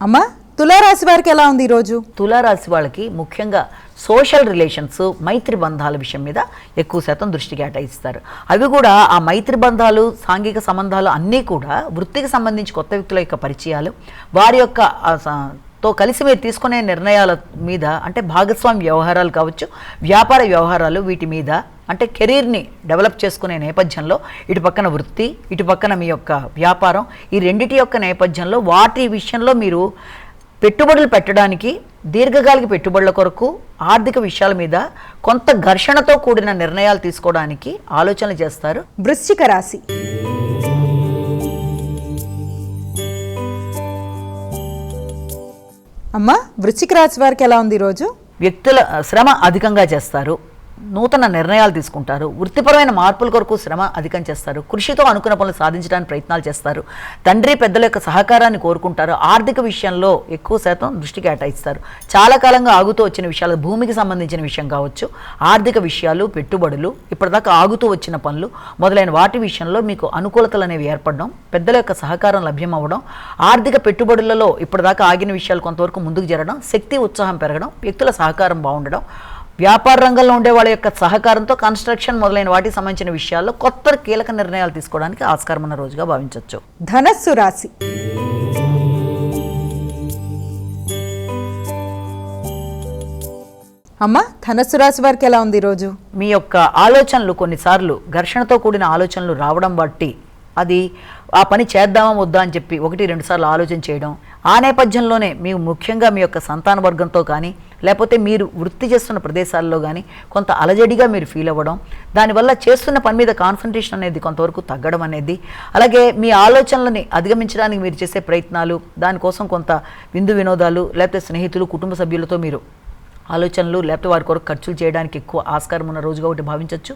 అమ్మా తులారాశి వారికి ఎలా ఉంది ఈరోజు? తులారాశి వాళ్ళకి ముఖ్యంగా సోషల్ రిలేషన్స్ మైత్రి బంధాల విషయం మీద ఎక్కువ శాతం దృష్టి కేటాయిస్తారు. అవి కూడా ఆ మైత్రి బంధాలు సాంఘిక సంబంధాలు అన్నీ కూడా వృత్తికి సంబంధించి కొత్త వ్యక్తుల యొక్క పరిచయాలు వారి యొక్క తో కలిసి మీరు తీసుకునే నిర్ణయాల మీద అంటే భాగస్వామి వ్యవహారాలు కావచ్చు వ్యాపార వ్యవహారాలు వీటి మీద అంటే కెరీర్ని డెవలప్ చేసుకునే నేపథ్యంలో ఇటు పక్కన వృత్తి ఇటు పక్కన మీ యొక్క వ్యాపారం ఈ రెండిటి యొక్క నేపథ్యంలో వాటి విషయంలో మీరు పెట్టుబడులు పెట్టడానికి దీర్ఘకాలిక పెట్టుబడుల కొరకు ఆర్థిక విషయాల మీద కొంత ఘర్షణతో కూడిన నిర్ణయాలు తీసుకోవడానికి ఆలోచనలు చేస్తారు. వృశ్చిక రాశి. అమ్మ వృశ్చిక రాశి వారికి ఎలా ఉంది ఈరోజు వ్యక్తుల శ్రమ అధికంగా చేస్తారు. నూతన నిర్ణయాలు తీసుకుంటారు. వృత్తిపరమైన మార్పుల కొరకు శ్రమ అధికం చేస్తారు. కృషితో అనుకున్న పనులు సాధించడానికి ప్రయత్నాలు చేస్తారు. తండ్రి పెద్దల యొక్క సహకారాన్ని కోరుకుంటారు. ఆర్థిక విషయంలో ఎక్కువ శాతం దృష్టి కేటాయిస్తారు. చాలా కాలంగా ఆగుతూ వచ్చిన విషయాలు భూమికి సంబంధించిన విషయం కావచ్చు ఆర్థిక విషయాలు పెట్టుబడులు ఇప్పటిదాకా ఆగుతూ వచ్చిన పనులు మొదలైన వాటి విషయంలో మీకు అనుకూలతలు అనేవి ఏర్పడడం పెద్దల యొక్క సహకారం లభ్యం అవ్వడం ఆర్థిక పెట్టుబడులలో ఇప్పటిదాకా ఆగిన విషయాలు కొంతవరకు ముందుకు జరగడం శక్తి ఉత్సాహం పెరగడం వ్యక్తుల సహకారం బాగుండడం వ్యాపార రంగంలో ఉండే వాళ్ళ యొక్క సహకారంతో కన్స్ట్రక్షన్ మొదలైన వాటికి సంబంధించిన విషయాల్లో కొత్త కీలక నిర్ణయాలు తీసుకోవడానికి ఆస్కారం ఉన్న రోజుగా భావించవచ్చు. ధనస్సు రాశి. అమ్మా ధనస్సు రాశి వారికి ఎలా ఉంది ఈరోజు? మీ యొక్క ఆలోచనలు కొన్నిసార్లు ఘర్షణతో కూడిన ఆలోచనలు రావడం బట్టి అది ఆ పని చేద్దామా వద్దా అని చెప్పి ఒకటి రెండు సార్లు ఆలోచన చేయడం ఆ నేపథ్యంలోనే మీకు ముఖ్యంగా మీ యొక్క సంతాన వర్గంతో కానీ లేకపోతే మీరు వృత్తి చేస్తున్న ప్రదేశాల్లో కానీ కొంత అలజడిగా మీరు ఫీల్ అవ్వడం దానివల్ల చేస్తున్న పని మీద కాన్సన్ట్రేషన్ అనేది కొంతవరకు తగ్గడం అనేది అలాగే మీ ఆలోచనలని అధిగమించడానికి మీరు చేసే ప్రయత్నాలు దానికోసం కొంత విందు వినోదాలు లేకపోతే స్నేహితులు కుటుంబ సభ్యులతో మీరు ఆలోచనలు లేకపోతే వారి కొరకు ఖర్చులు చేయడానికి ఎక్కువ ఆస్కారం ఉన్న రోజుగా ఒకటి భావించవచ్చు